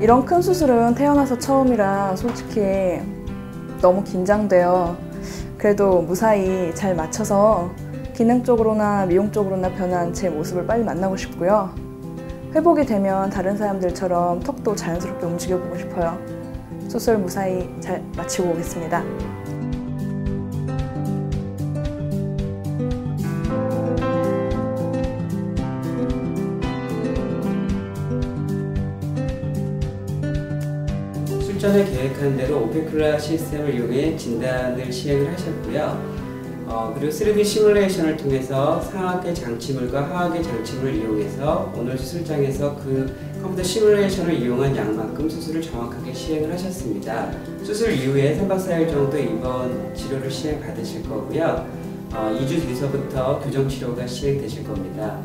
이런 큰 수술은 태어나서 처음이라 솔직히 너무 긴장돼요. 그래도 무사히 잘 맞춰서 기능적으로나 미용적으로나 변한 제 모습을 빨리 만나고 싶고요. 회복이 되면 다른 사람들처럼 턱도 자연스럽게 움직여보고 싶어요. 수술 무사히 잘 마치고 오겠습니다. 출전을 계획한 대로 오페클라 시스템을 이용해 진단을 시행을 하셨고요. 어, 그리고 3D 시뮬레이션을 통해서 상하계 장치물과 하하계 장치물을 이용해서 오늘 수술장에서 그 컴퓨터 시뮬레이션을 이용한 양만큼 수술을 정확하게 시행을 하셨습니다. 수술 이후에 3박 4일 정도 입원 치료를 시행 받으실 거고요. 어, 2주 뒤서부터 교정 치료가 시행되실 겁니다.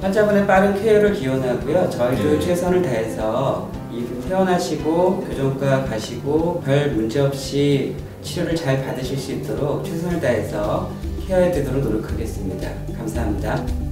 환자분의 빠른 쾌유를 기원하고요. 저희도 최선을 다해서 이 퇴원하시고 교정과 가시고 별 문제 없이 치료를 잘 받으실 수 있도록 최선을 다해서 케어해 드리도록 노력하겠습니다. 감사합니다.